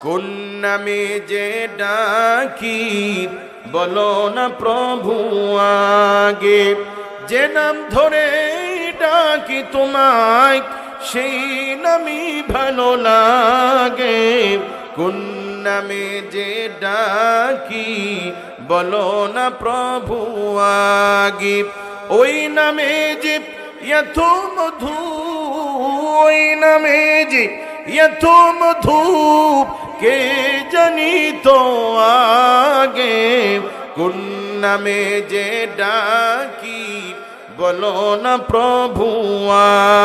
কোন নামে যে ডাকি বলো না প্রভু আগে, যে নাম ধরে ডাকি তোমায়, সেই নামই ভালো লাগে। কোন নামে যে ডাকি, বলো না প্রভু আগে, ওই নামে যে এত মধু, ওই নামে যে এত মধু কে জানি তো আগে? কোন নামে যে ডাকি, বলো না প্রভু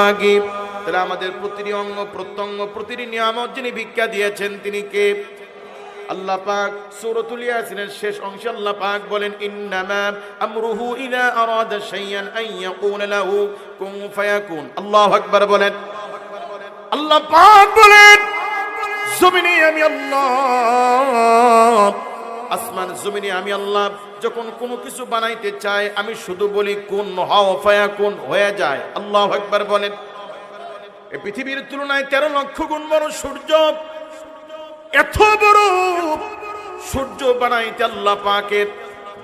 আগে। তাহলে আমাদের প্রতিটি অঙ্গ প্রত্যঙ্গ, প্রতিটি নিয়ামত যিনি ভিক্ষা দিয়েছেন, তিনি কে? আল্লাহ পাক সূরাতুল ইয়াসিনের শেষ অংশে আল্লাহ পাক বলেন, ইন্নামা আমরুহু ইযা আরাদা শাইয়ান আন ইয়াকুলা লাহু, কুন ফায়াকুন। আল্লাহু আকবার বলেন। আল্লাহ পাক বলেন জমিনে আমি আল্লাহ। আসমান জমিনে আমি আল্লাহ। যখন কোনো কিছু বানাইতে চাই আমি শুধু বলি, কোন হাও ফায়াকুন হয়ে যায়? আল্লাহ আকবার বলেন। পৃথিবীর তুলনায় তেরো লক্ষ গুণ বড় সূর্য। এত বড় সূর্য বানাইতে আল্লাহ পাকের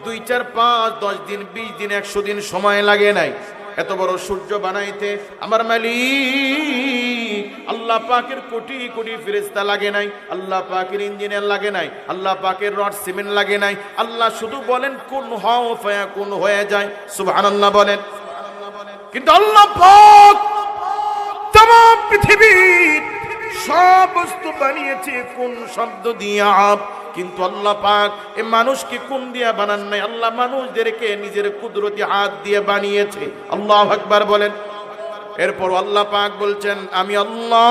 দুই, চার, পাঁচ, দশ দিন, বিশ দিন, একশো দিন সময় লাগে নাই। এত বড় সূর্য বানাইতে আমার মালিক আল্লাহ পাকের কোটি কোটি ফেরেস্তা লাগে নাই, আল্লাহ পাকের ইঞ্জিনিয়ার লাগে নাই, আল্লাহ পাকের রড সিমেন্ট লাগে নাই, আল্লাহ শুধু বলেন, কোন হও ফয়া কোন হয়ে যায়। সুবহানাল্লাহ বলেন। কিন্তু আল্লাহ পাক তাম পৃথিবীর সব বস্তু বানিয়েছে কোন শব্দ দিয়ে আপ। কিন্তু আল্লাহ পাক এ মানুষকে কোন দিয়া বানান নাই? আল্লাহ মানুষদেরকে নিজের কুদরতি হাত দিয়ে বানিয়েছে। আল্লাহ আকবার বলেন। এরপর আল্লাহ পাক বলছেন, আমি আল্লাহ,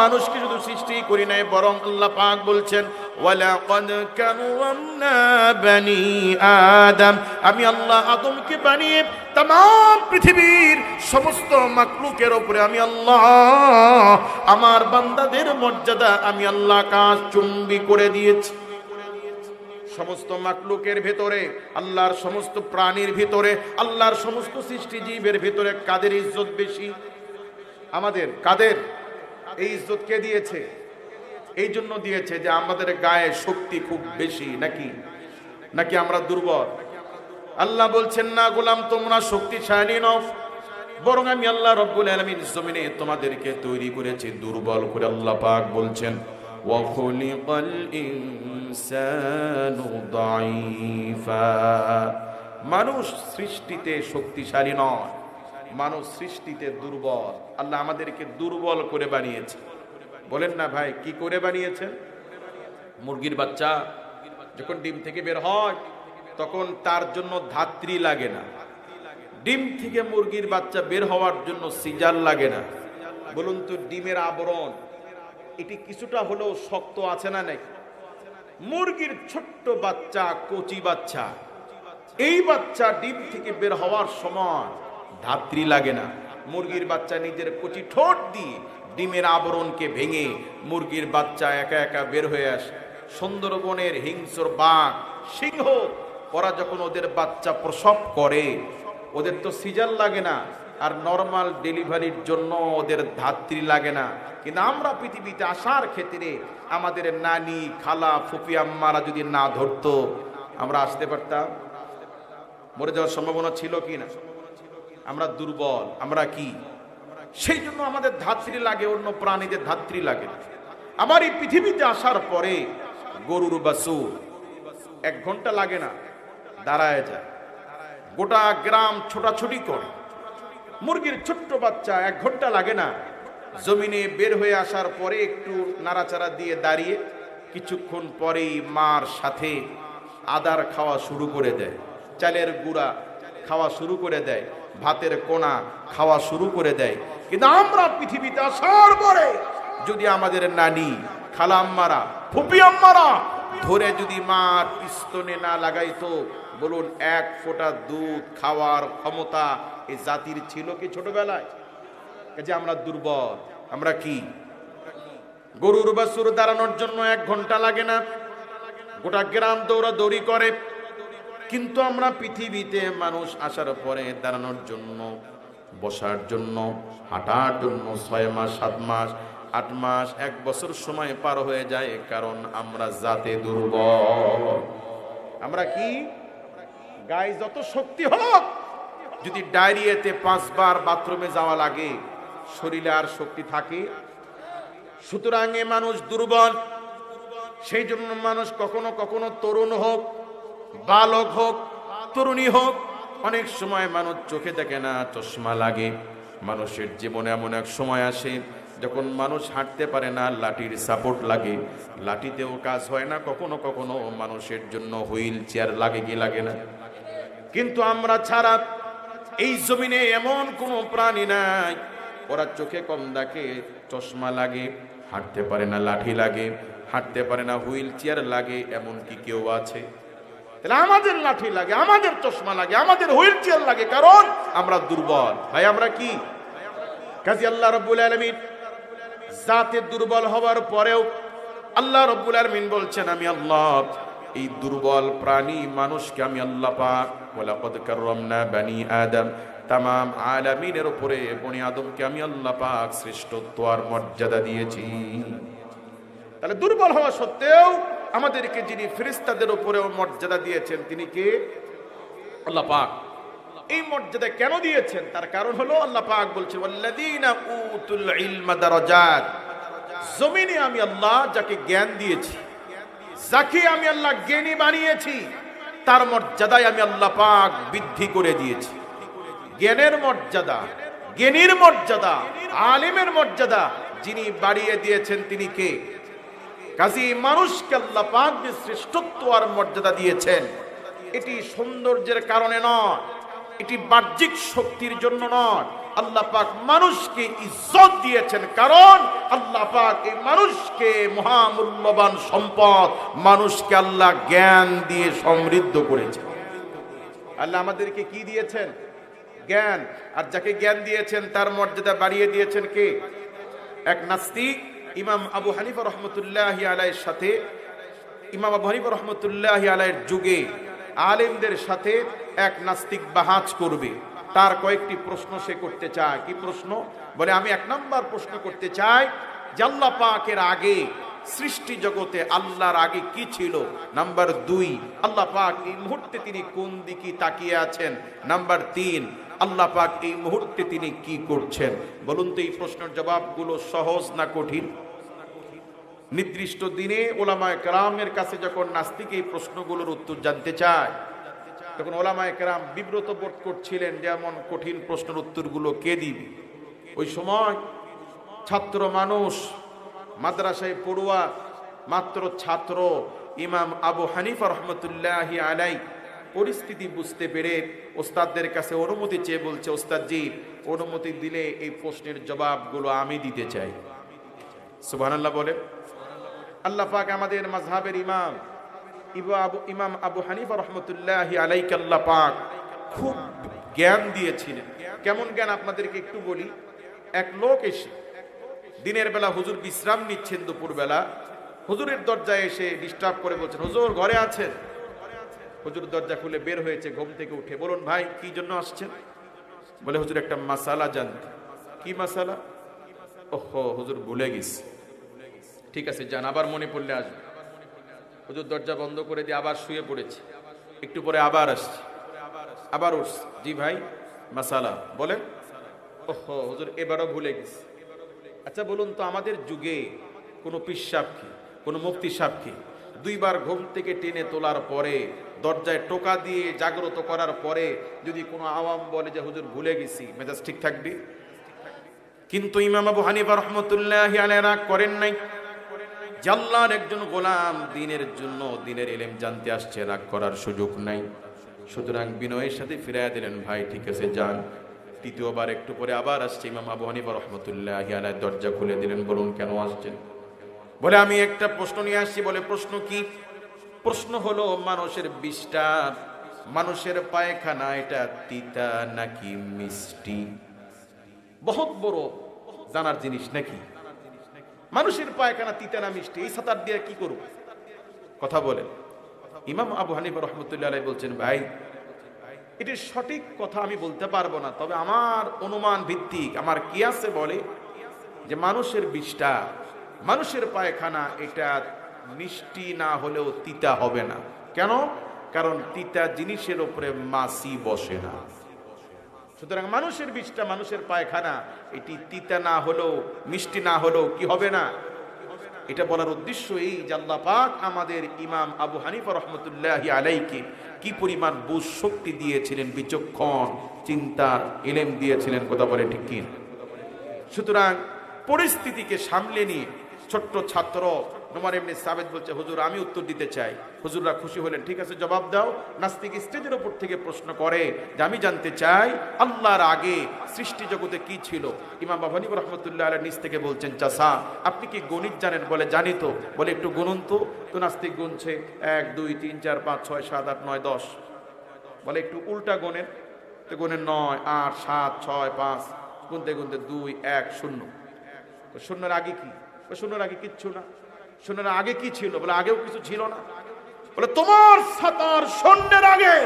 মানুষকে শুধু সৃষ্টি করি নাই, বরং আল্লাহ পাক বলছেন আমি আল্লাহ আদমকে বানিয়ে তাম পৃথিবীর সমস্ত মাকলুকের ওপরে আমি আল্লাহ, আমার বান্দাদের মর্যাদা আমি আল্লাহ কাজ চুম্বি করে দিয়েছি। সমস্ত মাকলুকের ভেতরে, আল্লাহর সমস্ত প্রাণীর ভিতরে, আল্লাহর সমস্ত সৃষ্টি জীবের ভিতরে কাদের ইজ্জত বেশি? আমাদের, কাদের? এই ইজ্জত কে দিয়েছে? এই জন্য দিয়েছে যে আমাদের গায়ে শক্তি খুব বেশি, নাকি? নাকি আমরা দুর্বল? আল্লাহ বলছেন, না গোলাম, তোমরা শক্তিশালী নও। বরং আমি আল্লাহ রব্বুল আলামিন জমিনে তোমাদেরকে তৈরি করেছি, দুর্বল করে আল্লাহ পাক বলছেন। وخلق الإنسان ضعيفا মানুষ সৃষ্টিতে শক্তিশালী নয় মানুষ সৃষ্টিতে দুর্বল আল্লাহ আমাদেরকে দুর্বল করে বানিয়েছে বলেন না ভাই কি করে বানিয়েছেন মুরগির বাচ্চা যখন ডিম থেকে বের হয় তখন তার জন্য ধাত্রী লাগে না ডিম থেকে মুরগির বাচ্চা বের হওয়ার জন্য সিজার লাগে না বলুন তো ডিমের আবরণ এটি কিছুটা হলেও শক্ত আছে না নাকি মুরগির ছোট্ট বাচ্চা, কচি বাচ্চা। এই বাচ্চা ডিম থেকে বের হওয়ার সময় ধাত্রী লাগে না। মুরগির বাচ্চা নিজের কচি ঠোঁট দিয়ে ডিমের আবরণকে ভেঙে মুরগির বাচ্চা একা একা বের হয়ে আসে। সুন্দরবনের হিংস্র বাঘ, সিংহ, ওরা যখন ওদের বাচ্চা প্রসব করে, ওদের তো সিজার লাগে না। আর নর্মাল ডেলিভারির জন্য ওদের ধাত্রী লাগে না। কিন্তু আমরা পৃথিবীতে আসার ক্ষেত্রে আমাদের নানি, খালা, ফুপি, আম্মারা যদি না ধরতো, আমরা আসতে পারতাম? মরে যাওয়ার সম্ভাবনা ছিল কি না? আমরা দুর্বল, আমরা কি? সেই জন্য আমাদের ধাত্রী লাগে, অন্য প্রাণীদের ধাত্রী লাগে আমার এই পৃথিবীতে আসার পরে গরুর বাসুর এক ঘণ্টা লাগে না, দাঁড়ায় যায়। গোটা গ্রাম ছোটাছুটি করে। মুরগির ছোট্ট বাচ্চা এক ঘণ্টা লাগে না। জমিনে বের হয়ে আসার পরে একটু নাড়াচাড়া দিয়ে দাঁড়িয়ে কিছুক্ষণ পরেই মার সাথে আদার খাওয়া শুরু করে দেয়, চালের গুঁড়া খাওয়া শুরু করে দেয়, ভাতের কোনা খাওয়া শুরু করে দেয়। কিন্তু আমরা পৃথিবীতে আসার পরে যদি আমাদের নানি খালা আম্মারা ফুপি আম্মারা ধরে যদি মার স্তনে না লাগাইতো, বলুন এক ফোঁটা দুধ খাওয়ার ক্ষমতা এই জাতির ছিল কি ছোটবেলায় যে আমরা দুর্বল আমরা কি গরুর বাছুর দাঁড়ানোর জন্য এক ঘণ্টা লাগে না গোটা গ্রাম দৌড়া দৌড়ি করে কিন্তু আমরা পৃথিবীতে মানুষ আসার পরে দাঁড়ানোর জন্য বসার জন্য হাঁটার জন্য ছয় মাস সাত মাস আট মাস এক বছর সময় পার হয়ে যায় কারণ আমরা জাতে দুর্বল আমরা কি গায়ে যত শক্তি হোক যদি ডায়রিয়াতে পাঁচবার বাথরুমে যাওয়া লাগে, শরীরে আর শক্তি থাকে? সুতরাং এ মানুষ দুর্বল। সেই জন্য মানুষ কখনো কখনো তরুণ হোক, বালক হোক, তরুণী হোক, অনেক সময় মানুষ চোখে দেখে না, চশমা লাগে। মানুষের জীবনে এমন এক সময় আসে, যখন মানুষ হাঁটতে পারে না, লাঠির সাপোর্ট লাগে। লাঠিতেও কাজ হয় না, কখনো কখনো মানুষের জন্য হুইল চেয়ার লাগে কি লাগে না। কিন্তু আমরা ছাড়া এই জমিনে এমন কোনো প্রাণী নাই। ওরা চোখে কম দেখে, চশমা লাগে, হাঁটতে পারে না লাঠি লাগে, হাঁটতে পারে না হুইল চেয়ার লাগে এমন কি কেউ আছে। তাহলে আমাদের লাঠি লাগে, আমাদের চশমা লাগে, আমাদের হুইল চেয়ার লাগে, কারণ আমরা দুর্বল। ভাই, আমরা কি? কাজী আল্লাহ রব্বুল আলমিন জাতে দুর্বল হওয়ার পরেও আল্লাহ রব্বুল আলমিন বলছেন, আমি আল্লাহ এই দুর্বল প্রাণী মানুষকে আমি আল্লাহ পাক ওয়ালাকাদ কাররামনা বানি আদম, তামাম আলামিনের উপরে বনি আদমকে আমি আল্লাহ পাক শ্রেষ্ঠত্ব আর মর্যাদা দিয়েছি। তাহলে দুর্বল হওয়া সত্ত্বেও আমাদেরকে যিনি ফেরেশতাদের উপরেও মর্যাদা দিয়েছেন, তিনি কে? আল্লাহ পাক। এই মর্যাদা কেন দিয়েছেন? তার কারণ হলো আল্লাহ পাক বলছে জমিনে আমি আল্লাহ যাকে জ্ঞান দিয়েছি যাকে আমি আল্লাহ জ্ঞানী বানিয়েছি, তার মর্যাদায় আমি আল্লাহ পাক বৃদ্ধি করে দিয়েছি। জ্ঞানের মর্যাদা, জ্ঞানীর মর্যাদা, আলিমের মর্যাদা যিনি বাড়িয়ে দিয়েছেন তিনি কে? কাজী মানুষকে আল্লাহ পাক যে শ্রেষ্ঠত্ব আর মর্যাদা দিয়েছেন, এটি সৌন্দর্যের কারণে নয়, এটি বাহ্যিক শক্তির জন্য নয় আল্লাহ পাক মানুষকে ইজ্জত দিয়েছেন। কারণ আল্লাহ পাক এই মানুষকে মহামূল্যবান সম্পদ মানুষকে আল্লাহ জ্ঞান দিয়ে সমৃদ্ধ করেছেন আল্লাহ আমাদেরকে কি দিয়েছেন? জ্ঞান। আর যাকে জ্ঞান দিয়েছেন, তার মর্যাদা বাড়িয়ে দিয়েছেন কে? এক নাস্তিক, ইমাম আবু হানিফা রহমতুল্লাহ আলাইয়ের সাথে, ইমাম আবু হানিফা রহমতুল্লাহ আলাইয়ের যুগে আলেমদের সাথে এক নাস্তিক বাহাজ করবে। তার কয়েকটি প্রশ্ন সে করতে চায়। কি প্রশ্ন? বলে, আমি এক নম্বর প্রশ্ন করতে চাই আল্লাহ পাকের আগে সৃষ্টি জগতে আল্লাহর আগে কি ছিল? নাম্বার দুই, আল্লাহ পাক এই মুহূর্তে তিনি কোন দিকে তাকিয়ে আছেন? নাম্বার তিন, আল্লাহ পাক এই মুহূর্তে তিনি কি করছেন? বলুন তো এই প্রশ্নের জবাবগুলো সহজ না কঠিন? নির্দিষ্ট দিনে ওলামায় কেরামের কাছে যখন নাস্তিক এই প্রশ্নগুলোর উত্তর জানতে চায় তখন ওলামায় কেরাম বিব্রত বোধ করছিলেন যেমন কঠিন প্রশ্নের উত্তরগুলো কে দিবে? ওই সময় ছাত্র মানুষ, মাদ্রাসায় পড়ুয়া মাত্র ছাত্র ইমাম আবু হানিফা রহমতুল্লাহ আলাই পরিস্থিতি বুঝতে পেরে ওস্তাদদের কাছে অনুমতি চেয়ে বলছে, ওস্তাদজি, অনুমতি দিলে এই প্রশ্নের জবাবগুলো আমি দিতে চাই। সুবহানাল্লাহ বলে আল্লাহ পাক আমাদের মাযহাবের ইমাম ইমাম আবু হানিফা রহমতুল্লাহ আলাইকাল্লা পাক খুব জ্ঞান দিয়েছিলেন। কেমন জ্ঞান আপনাদেরকে একটু বলি? এক লোক এসে দিনের বেলা হুজুর বিশ্রাম নিচ্ছেন দুপুর বেলা হুজুরের দরজায় এসে ডিস্টার্ব করে বলছেন, হুজুর, ঘরে আছেন? হুজুর দরজা খুলে বের হয়েছে, ঘুম থেকে উঠে বলুন, ভাই, কি জন্য আসছেন? বলে, হুজুর, একটা মাসালা জানতে। কি মাসালা? ওহো, হুজুর ভুলে গেছি। ঠিক আছে, যান, আবার মনে পড়লে আসবে হুজুর দরজা বন্ধ করে দিয়ে আবার শুয়ে পড়েছে। একটু পরে আবার আসছে। আবার উঠছে। জি ভাই, মাসালা, বলেন। ওহো, হুজুর, এবারও ভুলে গেছি। আচ্ছা বলুন তো, আমাদের যুগে কোনো পিসাব কি? কোনো মুক্তি সাপ কি? দুইবার ঘুম থেকে টেনে তোলার পরে, দরজায় টোকা দিয়ে জাগ্রত করার পরে যদি কোনো আওয়াম বলে যে, হুজুর, ভুলে গেছি, মেজাজ ঠিক থাকবে? কিন্তু ইমাম আবু হানিফা রহমতুল্লাহ করেন নাই। জাল্লার একজন গোলাম দিনের জন্য দিনের এলেম জানতে আসছে, রাগ করার সুযোগ নাই। সুতরাং বিনয়ের সাথে ফিরাইয়া দিলেন, ভাই, ঠিক আছে, যান। তৃতীয়বার একটু পরে আবার আসছে ইমাম আবু হানিফা রহমতুল্লাহ আলাই দরজা খুলে দিলেন, বলুন, কেন আসছেন? বলে, আমি একটা প্রশ্ন নিয়ে আসছি। বলে, প্রশ্ন কি? প্রশ্ন হলো, মানুষের বিষটা, মানুষের পায়খানা, এটা তিতা নাকি মিষ্টি? বহুত বড় জানার জিনিস নাকি? মানুষের পায়খানা তিতা না মিষ্টি, এই সাতার দিয়ে কি করব? কথা বলেন। ইমাম আবু হানিফা রহমতুল্লাহ বলছেন, ভাই, এটির সঠিক কথা আমি বলতে পারব না, তবে আমার অনুমান ভিত্তিক, আমার কি আছে বলে? যে মানুষের বিষটা, মানুষের পায়খানা, এটা মিষ্টি না হলেও তিতা হবে না। কেন? কারণ তিতা জিনিসের উপরে মাছি বসে না। সুতরাং মানুষের বিষটা মানুষের পায়খানা। এটি তিতা না হলেও, মিষ্টি না হলেও কি হবে না? এটা বলার উদ্দেশ্য এই আল্লাহ পাক আমাদের ইমাম আবু হানিফা রহমতুল্লাহ আলাইকে কি পরিমাণ বুঝ শক্তি দিয়েছিলেন, বিচক্ষণ চিন্তার এলেম দিয়েছিলেন, কথা বলে ঠিক কিনা সুতরাং পরিস্থিতিকে সামলে নিয়ে ছোট্ট ছাত্র নোমার এমনি সাবেদ বলছে, হুজুর, আমি উত্তর দিতে চাই। হুজুররা খুশি হলেন, ঠিক আছে, জবাব দাও। নাস্তিক স্টেজের উপর থেকে প্রশ্ন করে যে, আমি জানতে চাই আল্লাহর আগে সৃষ্টি জগতে কি ছিল? ইমাম বাবানিব রহমতুল্লাহ আলের নিচ থেকে বলছেন চাষা আপনি কি গণিত জানেন? বলে, জানি তো। বলে, একটু গুনুন তো। তো নাস্তিক গুনছে, এক, দুই, তিন, চার, পাঁচ, ছয়, সাত, আট, নয়, দশ। বলে, একটু উল্টা গোনেন। তো নয়, আট, সাত, ছয়, পাঁচ, গুনতে গুনতে দুই, এক, শূন্য। শূন্যের আগে কি? শূন্যের আগে কিচ্ছু না। শূন্যের আগে কি ছিল? বলে, আগেও কিছু ছিল না। বলে, তোমার সাতার শূন্যের আগে,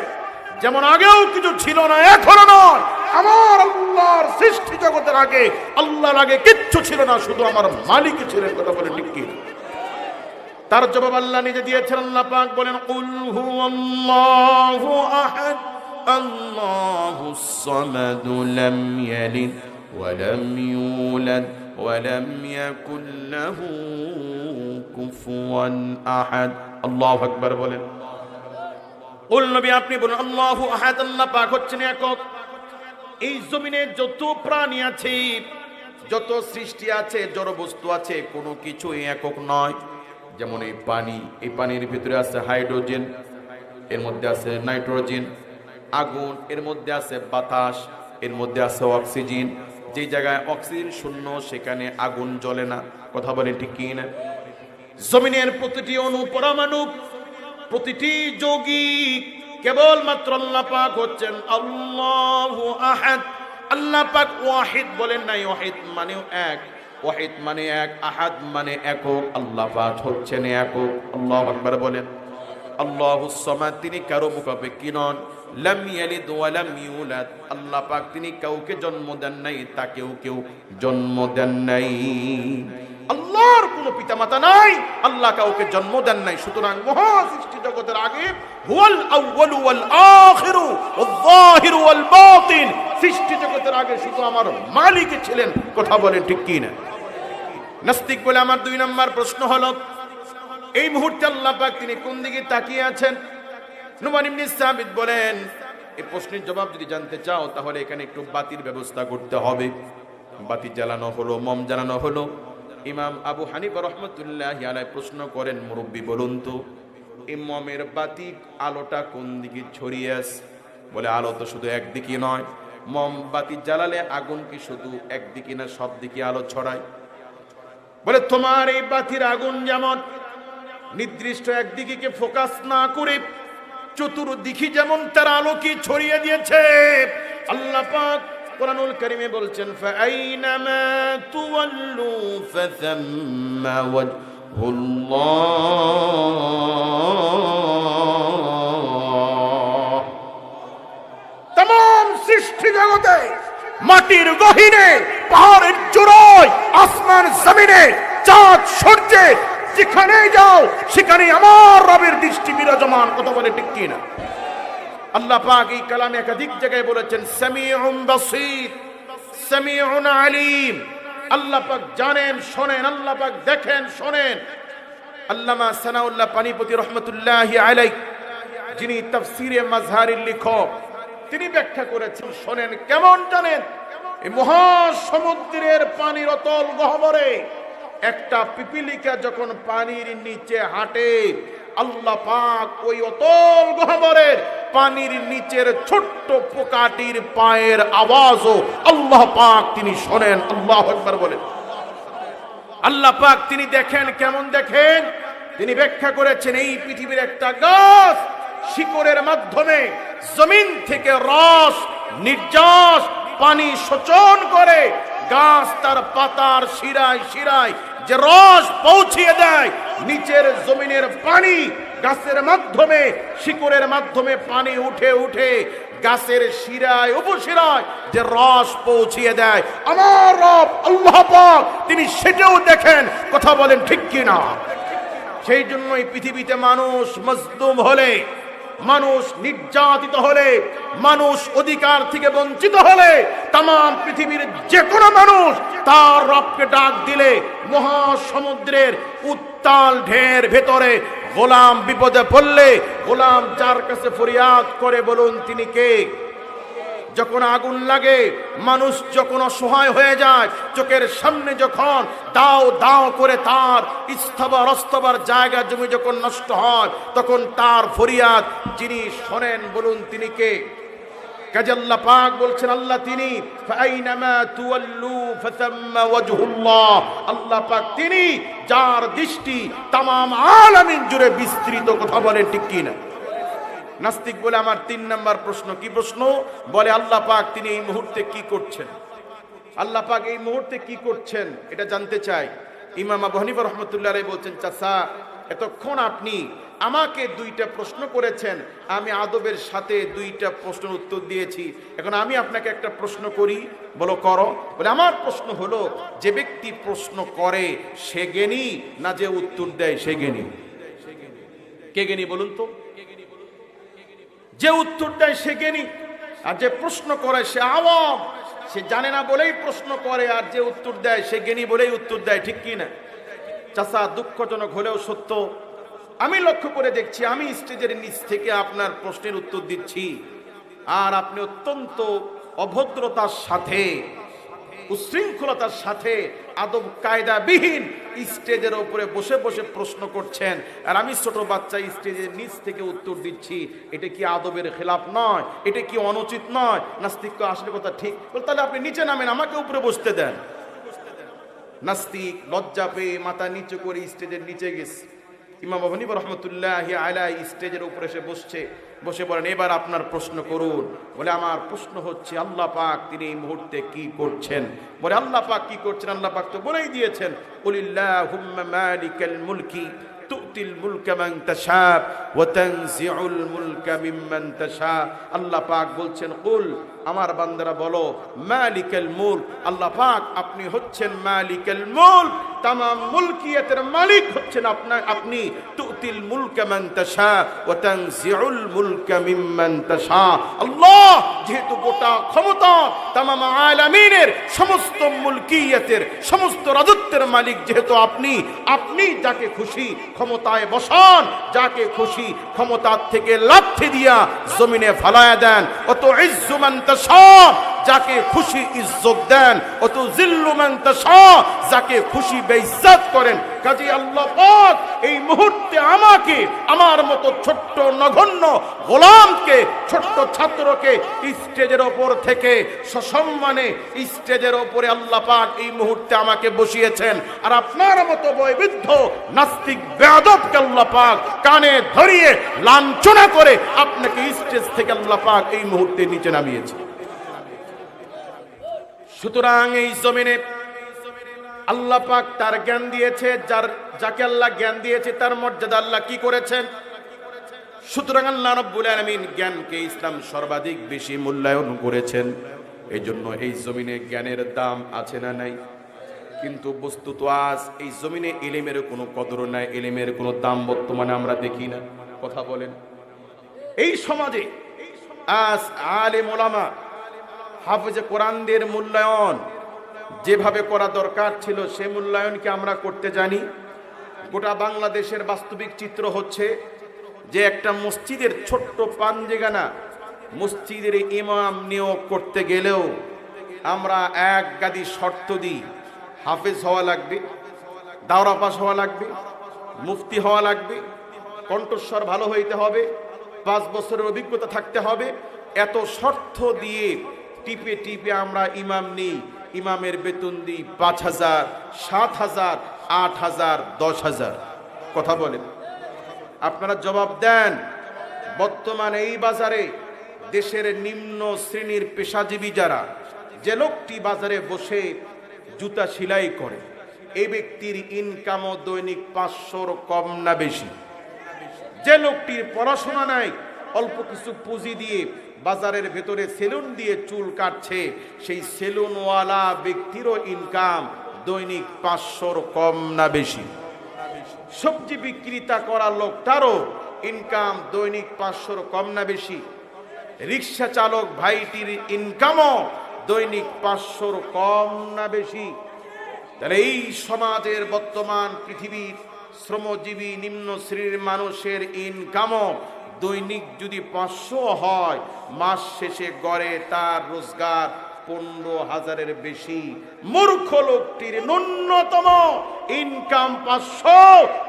যেমন আগেও কিছু ছিল না, এখনও নয়। আমার আল্লাহর সৃষ্টি জগতের আগে, আল্লাহর আগে কিচ্ছু ছিল না, শুধু আমার মালিকই ছিলেন কথা বলে, ঠিক কি তার জবাব আল্লাহ নিজে দিয়েছেন, আল্লাহ পাক বলেন, কুল হুয়াল্লাহু আহাদ আল্লাহুস সামাদ লাম ইয়ালিদ, ওয়া লাম ইউলাদ, ওয়া লাম ইয়াকুল লাহু কুফুয়ান আহাদ। আল্লাহু আকবার বলেন। কুল নবী, আপনি বলুন, আল্লাহু আহাদ, আল্লাহ পাক হচ্ছেন একক। এই জমিনে যত প্রাণী আছে, যত সৃষ্টি আছে জড় বস্তু আছে, কোনো কিছুই একক নয়। যেমন এই পানি, এই পানির ভিতরে আছে হাইড্রোজেন, এর মধ্যে আছে নাইট্রোজেন, আগুন, এর মধ্যে আছে বাতাস, এর মধ্যে আছে অক্সিজেন। যে জায়গায় অক্সিজেন শূন্য, সেখানে আগুন জ্বলে না। কথা বলে ঠিক কি জমিনের প্রতিটি অণু পরমাণু, প্রতিটি যোগী কেবলমাত্র আল্লাহ পাক হচ্ছেন আল্লাহু আহাদ। আল্লাহ পাক ওয়াহিদ বলেন নাই, ওয়াহিদ মানেও এক, ওয়াহিদ মানে এক, আহাদ মানে একক। আল্লাহ পাক হচ্ছেন একক। আল্লাহ আকবার বলেন, আল্লাহু সামাদ, তিনি কারও মুখাপেক্ষী নন। লাম ইয়ালিদ ওয়া লাম ইউলাদ। আল্লাহ পাক তিনি কাউকে জন্ম দেন নাই, তাকেও কেউ জন্ম দেন নাই। আল্লাহর কোনো পিতামাতা নাই, আল্লাহ কাউকে জন্ম দেন নাই। সুতরাং মহা সৃষ্টি জগতের আগে হুয়াল আউয়ালু ওয়াল আখিরু ওয়াল ওয়াল বাতিন। সৃষ্টি জগতের আগে শুধু আমার মালিক ছিলেন, কথা বলেন ঠিক কি না নাস্তিক বলে আমার দুই নম্বর প্রশ্ন হলো, এই মুহূর্তে আল্লাহ পাক তিনি কোন দিকে তাকিয়ে আছেন? নুমান ইবনে সাবিত বলেন, এই প্রশ্নের জবাব যদি জানতে চাও, তাহলে এখানে একটু বাতির ব্যবস্থা করতে হবে। বাতি জ্বালানো হলো, মম জ্বালানো হলো। ইমাম আবু হানিফা রহমতুল্লাহ আলাই প্রশ্ন করেন, মুরব্বী, বলুন তো এই মমের বাতি আলোটা কোন দিকে ছড়িয়ে আস বলে, আলো তো শুধু একদিকে নয় মম বাতি জ্বালালে আগুন কি শুধু একদিকে না সব দিকে আলো ছড়ায়? বলে, তোমার এই বাতির আগুন যেমন নির্দিষ্ট একদিকে ফোকাস না করে চতুর্দিকে যেমন তার আলোকে ছড়িয়ে দিয়েছে, আল্লাহ পাক কোরআনুল কারিমে বলছেন, ফাআইনামা তুওয়াল্লু ফাথাম্মা ওয়াজহুল্লাহ। তাম সৃষ্টি জগতে, মাটির গহিনে, পাহাড়ের চূড়ায়, আসমান জমিনে, চাঁদ সূর্যে যেখানে যাও সেখানে আমার রবের দৃষ্টি বিরাজমান। কথা বলে ঠিক না আল্লাহ পাক এই কালামে একাধিক জায়গায় বলেছেন, সামিউন বাসীর, সামিউন আলিম। আল্লাহ পাক জানেন, শোনেন, আল্লাহ পাক দেখেন, শোনেন। আল্লামা সানাউল্লাহ পানিপতি রহমতুল্লাহ আলাই যিনি তাফসিরে মাজহারির লেখক, তিনি ব্যাখ্যা করেছেন, শোনেন, কেমন জানেন? এই মহাসমুদ্রের পানির অতল গহবরে একটা পিপিলিকা যখন পানির নিচে হাঁটে আল্লাহ পাক ওই অতল গহবরের পানির নিচের ছোট্ট পোকাটির পায়ের আওয়াজও আল্লাহ পাক তিনি শোনেন। আল্লাহ একবার বলেন। আল্লাহ পাক তিনি দেখেন, কেমন দেখেন? তিনি ব্যাখ্যা করেছেন, এই পৃথিবীর একটা গাছ শিকড়ের মাধ্যমে জমিন থেকে রস, নির্যাস, পানি শোচন করে গাছ তার পাতার শিরায় শিরায় যে রস পৌঁছিয়ে দেয়, নিচের জমিনের পানি গাছের মাধ্যমে, শিকড়ের মাধ্যমে পানি উঠে উঠে গাছের শিরায়, উপশিরায় যে রস পৌঁছিয়ে দেয়, আমার রব আল্লাহ পাক তিনি সেটাও দেখেন, কথা বলেন ঠিক কিনা? সেই জন্যই পৃথিবীতে মানুষ মজদুম হলে মানুষ নির্যাতিত হলে, মানুষ অধিকার থেকে বঞ্চিত হলে তাম পৃথিবীর যে কোনো মানুষ তার রবকে ডাক দিলে মহাসমুদ্রের উত্তাল ঢের ভেতরে গোলাম বিপদে পড়লে, গোলাম যার কাছে ফরিয়াদ করে বলুন, তিনি কে? যখন আগুন লাগে, মানুষ যখন অসহায় হয়ে যায়, চোখের সামনে যখন দাও দাও করে তার ইস্তবার, অস্তবার জায়গা জমি যখন নষ্ট হয়, তখন তার ফরিয়াদ যিনি শোনেন, বলুন তিনি কে? আল্লাহ পাক বলছেন, আল্লাহ তিনি তিনি, যার দৃষ্টি তামাম আলামিন জুড়ে বিস্তৃত কথা বলেন, ঠিক না নাস্তিক বলে আমার তিন নাম্বার প্রশ্ন কি প্রশ্ন? বলে আল্লাহ পাক তিনি এই মুহূর্তে কি করছেন? আল্লাহ পাক এই মুহূর্তে কি করছেন? এটা জানতে চাই। ইমাম আবু হানিফা রহমতুল্লাহ আলাইহি বলছেন, চাচা, এতক্ষণ আপনি আমাকে দুইটা প্রশ্ন করেছেন, আমি আদবের সাথে দুইটা প্রশ্নের উত্তর দিয়েছি। এখন আমি আপনাকে একটা প্রশ্ন করি। বলো, করো। বলে, আমার প্রশ্ন হলো, যে ব্যক্তি প্রশ্ন করে, সে জ্ঞানী না যে উত্তর দেয়, সে জ্ঞানী? কে জ্ঞানী বলুন তো? যে উত্তর দেয় সে জ্ঞানী, আর যে প্রশ্ন করে সে আওয়াম সে জানে না বলেই প্রশ্ন করে, আর যে উত্তর দেয় সে জ্ঞানী বলেই উত্তর দেয়, ঠিক কি না? চাষা দুঃখজনক হলেও সত্য। আমি লক্ষ্য করে দেখছি, আমি স্টেজের নিচ থেকে আপনার প্রশ্নের উত্তর দিচ্ছি। আর আপনি অত্যন্ত অভদ্রতার সাথে, উশৃঙ্খলতার সাথে আদব কায়দাবিহীন স্টেজের ওপরে বসে বসে প্রশ্ন করছেন। আর আমি ছোট বাচ্চা স্টেজের নিচ থেকে উত্তর দিচ্ছি, এটা কি আদবের খেলাপ নয়? এটা কি অনুচিত নয়? নাস্তিক আসলে কথা ঠিক। বল, তাহলে আপনি নিচে নামেন, আমাকে উপরে বসতে দেন। নাস্তিক লজ্জা পেয়ে মাথা নিচু করে স্টেজের নিচে গেছে। ইমাম আবনিব রহমতুল্লাহ আলা স্টেজের উপরে এসে বসছে বসে বলেন এবার আপনার প্রশ্ন করুন বলে আমার প্রশ্ন হচ্ছে আল্লাহ পাক তিনি এই মুহূর্তে কি করছেন বলে আল্লাহ পাক কি করছেন আল্লাহ পাক তো বলেই দিয়েছেন উলিল্লাহুম্মা মালিকাল মুলকি تؤتي الملك من تشاء وتنزع الملك ممن تشاء আল্লাহ পাক বলছেন কুল আমার বান্দারা বলো, মালিকাল মুলক, আল্লাহ পাক আপনি হচ্ছেন মালিকাল মুলক, তামাম মুলকিয়াতের মালিক হচ্ছেন আপনার আপনি। তুতিল মুলকা মান তাশা ওয়া তানজিউল মুলকা মিম্মান আল্লাহ, যেহেতু গোটা ক্ষমতা তামাম আলামিনের সমস্ত মুলকিয়াতের, সমস্ত রাজত্বের মালিক যেহেতু আপনি আপনি যাকে খুশি ক্ষমতায় বসান, যাকে খুশি ক্ষমতার থেকে লাথি দিয়া জমিনে ফালায়া দেন। অত ইজ্জুমান তাশা যাকে খুশি ইজ্জত দেন। অত জিল্লুমান তাশা যাকে খুশি বেইজ্জত করেন। কাজী আল্লাহ এই মুহূর্তে আমাকে, আমার মতো ছোট্ট নগণ্য গোলামকে, ছোট্ট ছাত্রকে স্টেজের ওপর থেকে সসম্মানে স্টেজের ওপরে আল্লাহ পাক এই মুহূর্তে আমাকে বসিয়েছেন। আর আপনার মতো বয়বৃদ্ধ নাস্তিক, বেয়াদবকে আল্লাহ পাক কানে ধরিয়ে লাঞ্ছনা করে আপনাকে স্টেজ থেকে আল্লাহ পাক এই মুহূর্তে নিচে নামিয়েছে। সুতরাং এই জমিনে আল্লাহ পাক তার জ্ঞান দিয়েছে, যার, যাকে আল্লাহ জ্ঞান দিয়েছে, তার মর্যাদা আল্লাহ কি করেছেন? সুতরাং আল্লাহ রব্বুল আলামিন জ্ঞানকে ইসলাম সর্বাধিক বেশি মূল্যায়ন করেছেন। এই জন্য এই জমিনে জ্ঞানের দাম আছে না নাই? কিন্তু বস্তুত আজ এই জমিনে এলেমের কোনো কদর নাই এলেমের কোনো দাম বর্তমানে আমরা দেখি না। কথা বলেন। এই সমাজে আজ আলে মোলামা হাফেজে কোরআনদের মূল্যায়ন যেভাবে করা দরকার ছিল, সে মূল্যায়নকে আমরা করতে জানি। গোটা বাংলাদেশের বাস্তবিক চিত্র হচ্ছে যে একটা মসজিদের ছোট্ট পাঞ্জেগানা মসজিদের ইমাম নিয়োগ করতে গেলেও আমরা এক গাদি শর্ত দিই, হাফেজ হওয়া লাগবে, দাওরা পাস হওয়া লাগবে, মুফতি হওয়া লাগবে, কণ্ঠস্বর ভালো হইতে হবে, পাঁচ বছরের অভিজ্ঞতা থাকতে হবে। এত শর্ত দিয়ে টিপে টিপে আমরা ইমাম নিই। ইমামের বেতন দিই পাঁচ হাজার, সাত হাজার, আট হাজার, দশ হাজার। কথা বলেন। আপনারা জবাব দেন। বর্তমানে এই বাজারে দেশের নিম্ন শ্রেণির পেশাজীবী যারা, যে লোকটি বাজারে বসে জুতা সেলাই করে এই ব্যক্তির ইনকামও দৈনিক পাঁচশোর কম না বেশি। যে লোকটির পড়াশোনা নাই, অল্প কিছু পুঁজি দিয়ে বাজারের ভেতরে সেলুন দিয়ে চুল কাটছে, সেই সেলুনওয়ালা ব্যক্তিরও ইনকাম দৈনিক পাঁচশোর কম না বেশি। সবজি বিক্রিতা করা লোকটারও ইনকাম দৈনিক পাঁচশোর কম না বেশি। রিক্সা চালক ভাইটির ইনকামও দৈনিক পাঁচশোর কম না বেশি। তাহলে এই সমাজের বর্তমান পৃথিবীর শ্রমজীবী নিম্ন শ্রেণির মানুষের ইনকামও দৈনিক যদি পাঁচশো হয় মাস শেষে গড়ে তার রোজগার পনেরো হাজারের বেশি মূর্খ লোকটির ন্যূনতম ইনকাম পাঁচশো।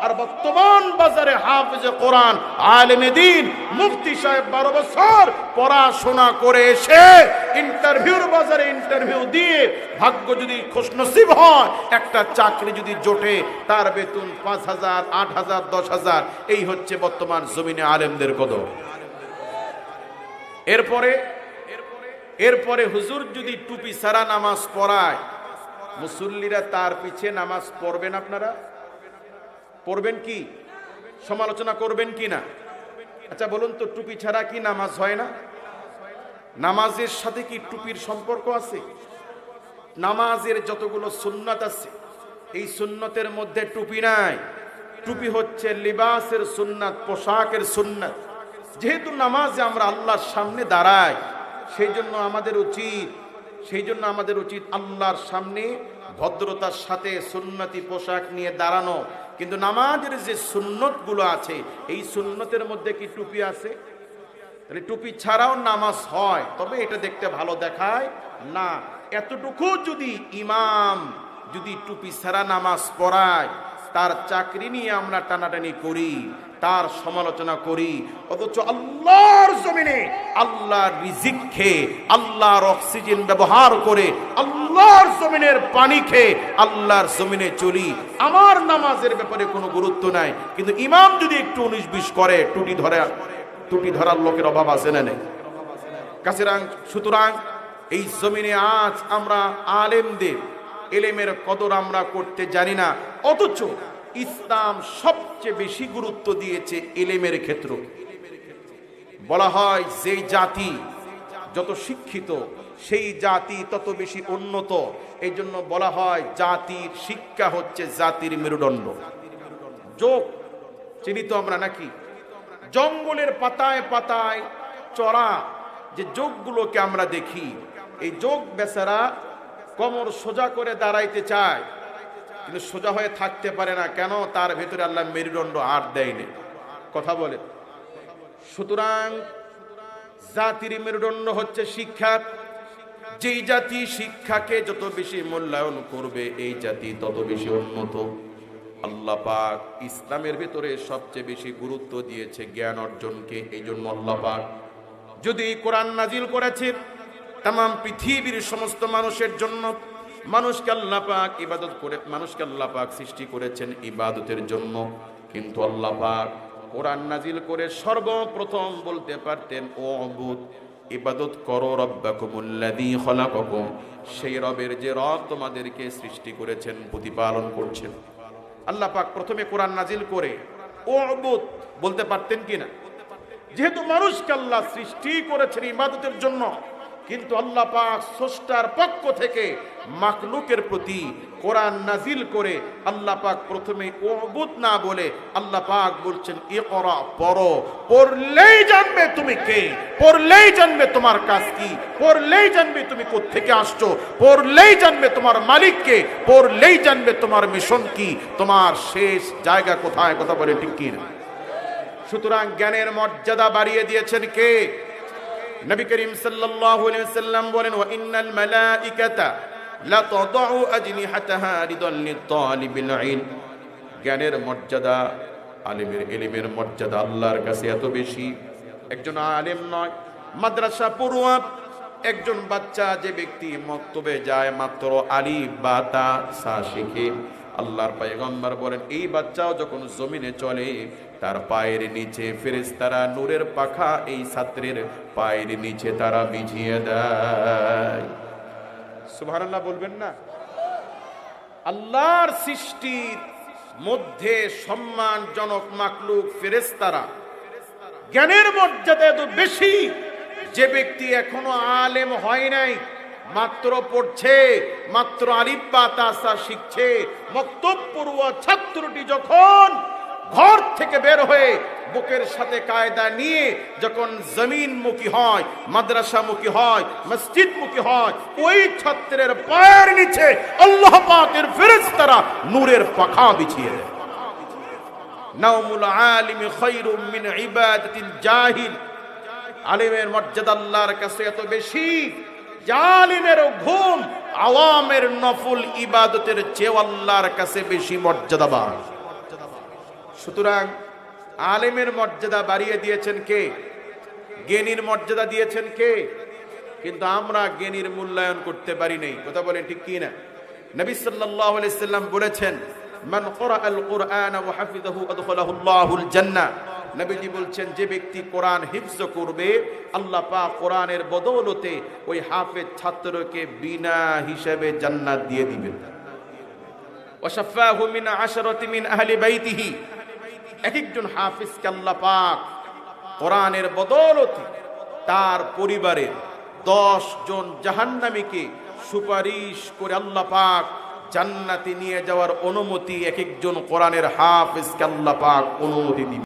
আর বর্তমান বাজারে হাফেজ কোরআন, আলেমে দিন, মুফতি সাহেব বারো বছর পড়াশোনা করে এসে ইন্টারভিউর বাজারে ইন্টারভিউ দিয়ে ভাগ্য যদি খুশনসিব হয়, একটা চাকরি যদি জোটে, তার বেতন পাঁচ হাজার, আট হাজার, দশ হাজার। এই হচ্ছে বর্তমান জমিনে আলেমদের কদর। এরপরে এরপরে হুজুর যদি টুপি সারা নামাজ পড়ায়, মুসল্লিরা তার পিছে নামাজ পড়বেন আপনারা? পড়বেন কি? সমালোচনা করবেন কি না? আচ্ছা বলুন তো, টুপি ছাড়া কি নামাজ হয় না? নামাজের সাথে কি টুপির সম্পর্ক আছে? নামাজের যতগুলো সুন্নত আছে, এই সুন্নতের মধ্যে টুপি নাই। টুপি হচ্ছে লিবাসের সুন্নাত, পোশাকের সুন্নাত। যেহেতু নামাজে আমরা আল্লাহর সামনে দাঁড়াই সেই জন্য আমাদের উচিত, সেই জন্য আমাদের উচিত আল্লাহর সামনে ভদ্রতার সাথে সুন্নতি পোশাক নিয়ে দাঁড়ানো। কিন্তু নামাজের যে সুন্নতগুলো আছে, এই সুন্নতের মধ্যে কি টুপি আছে? তাহলে টুপি ছাড়াও নামাজ হয়, তবে এটা দেখতে ভালো দেখায় না। এতটুকু যদি ইমাম যদি টুপি ছাড়া নামাজ পড়ায়, তার চাকরি নিয়ে আমরা টানাটানি করি। তার সমালোচনা করি, অথচ আল্লাহর জমিনে আল্লাহর রিজিক খেয়ে, আল্লাহর অক্সিজেন ব্যবহার করে, আল্লাহর জমিনের পানি খেয়ে আল্লাহর জমিনে চলি। আমার নামাজের ব্যাপারে কোনো গুরুত্ব নাই, কিন্তু ইমাম যদি একটু উনিশ বিশ করে, টুটি ধরে, টুটি ধরার লোকের অভাব আছে না নেই? কাছেরাং সুতরাং এই জমিনে আজ আমরা আলেমদের, এলেমের কদর আমরা করতে জানি না, অথচ ইসলাম সবচেয়ে বেশি গুরুত্ব দিয়েছে এলেমের ক্ষেত্র। বলা হয় যে জাতি যত শিক্ষিত, সেই জাতি তত বেশি উন্নত। এই জন্য বলা হয় জাতির শিক্ষা হচ্ছে জাতির মেরুদণ্ড। যোগ চিনি তো আমরা নাকি? জঙ্গলের পাতায় পাতায় চড়া যে যোগগুলোকে আমরা দেখি, এই যোগ বেচারা কমর সোজা করে দাঁড়াইতে চায়। কিন্তু সোজা হয়ে থাকতে পারে না। কেন? তার ভেতরে আল্লাহ মেরুদণ্ড আর দেয়নি। কথা বলে। সুতরাং জাতির মেরুদণ্ড হচ্ছে শিক্ষা। যেই জাতি শিক্ষাকে যত বেশি মূল্যায়ন করবে, এই জাতি তত বেশি উন্নত। আল্লাহ পাক ইসলামের ভিতরে সবচেয়ে বেশি গুরুত্ব দিয়েছে জ্ঞান অর্জনকে, এই জন্য আল্লাহ পাক যদি কোরআন নাজিল করেছেন তাম পৃথিবীর সমস্ত মানুষের জন্য মানুষকে আল্লাহ পাক ইবাদত করে, মানুষকে আল্লাহ পাক সৃষ্টি করেছেন ইবাদতের জন্য। কিন্তু আল্লাহ পাক কোরআন নাজিল করে সর্বপ্রথম বলতে পারতেন, ও অবুদ, ইবাদত করো রব্বাকুমুল্লাযী খলাকাকুম। সেই রবের যে রব তোমাদেরকে সৃষ্টি করেছেন, প্রতিপালন করছেন। আল্লাহ পাক প্রথমে কোরআন নাজিল করে, ও অবুদ, বলতে পারতেন কিনা? যেহেতু মানুষকে আল্লাহ সৃষ্টি করেছেন ইবাদতের জন্য কিন্তু আল্লাহ পাক স্রষ্টার পক্ষ থেকে মাকলুকের প্রতি কোরআন নাজিল করে আল্লাহ পাক প্রথমে ওবুদ না বলে আল্লাহ পাক বলছেন, ইকরা, পড়ো। পড়লেই জানবে তুমি কে? পড়লেই জানবে তোমার কাজ কি? পড়লেই জানবে তুমি কোত্থেকে আসছো? পড়লেই জানবে তোমার মালিককে পড়লেই জানবে তোমার মিশন কি? তোমার শেষ জায়গা কোথায়? কথা বলে ঠিক সুতরাং জ্ঞানের মর্যাদা বাড়িয়ে দিয়েছেন কে? নবী করিম সাল্লাল্লাহু আলাইহি সাল্লাম বলেন, ওয়া ইন্নাল মালাইকাতা লা তাদউ আজনিহাতাহা রিদাল লিতালিবিল ইলম। জ্ঞানের মর্যাদা, আলিমের ইলমের মর্যাদা আল্লাহর কাছে এত বেশি। একজন আলেম নয়, মাদ্রাসা পড়ুয়া একজন বাচ্চা যে ব্যক্তি মক্তবে যায় মাত্র আলিফ বা তা সা শিখে। আল্লাহর পায়গম্বর বলেন, এই বাচ্চাও যখন জমিনে চলে তার পায়ের নিচে ফেরেশতারা নূরের পাখা এই ছাত্রের পায়ের নিচে তারা বিছিয়ে দেয়। বলবেন না? আল্লাহর সৃষ্টির মধ্যে সম্মানজনক মাকলুক ফেরেশতারা জ্ঞানের মর্যাদা এত বেশি যে ব্যক্তি এখনও আলেম হয় নাই, মাত্র পড়ছে, মাত্র আলিব্বা তাসা শিখছে, মক্তব পড়ুয়া ছাত্রটি যখন ঘর থেকে বের হয়ে বুকের সাথে কায়দা নিয়ে যখন জমিনমুখী হয়, মাদ্রাসামুখী হয়, মসজিদমুখী হয়, ওই ছাত্রের পায়ের নিচে আল্লাহ পাকের ফেরেশতারা নূরের পাখা বিছিয়ে দেয়। নাউমুল আলিমি খৈরুম মিন ইবাদাতিল জাহিল। আলিমের মর্যাদা আল্লাহর কাছে এত বেশি জালিমের ঘুম আওয়ামের নফল ইবাদতের চেয়ে আল্লাহর কাছে বেশি মর্যাদাবান। সুতরাং আলেমের মর্যাদা বাড়িয়ে দিয়েছেন কে? জ্ঞানীর মর্যাদা দিয়েছেন কে? কিন্তু আমরা জ্ঞানীর মূল্যায়ন করতে পারি নাই। কথা বলেন ঠিক কি না? নবী সাল্লাল্লাহু আলাইহি সাল্লাম বলেছেন, মান ক্বরাআল কুরআন ওয়া হাফিযাহু আদখালাহু আল্লাহুল জান্নাহ। নবীজি বলছেন, যে ব্যক্তি কোরআন হিফজ করবে, আল্লাহ পাক কোরআনের বদৌলতে ওই হাফেজ ছাত্রকে বিনা হিসাবে জান্নাত দিয়ে দিবেন। ওয়াশাফাহু মিন আশরাতি মিন আহলি বাইতিহি। এক একজন হাফিজকে আল্লাহ পাক কোরআনের বদৌলতে তার পরিবারের দশ জন জাহান্নামীকে সুপারিশ করে আল্লাহ পাক জান্নাতে নিয়ে যাওয়ার অনুমতি এক একজন কোরআনের হাফিজকে আল্লাহ পাক অনুমতি দিবে।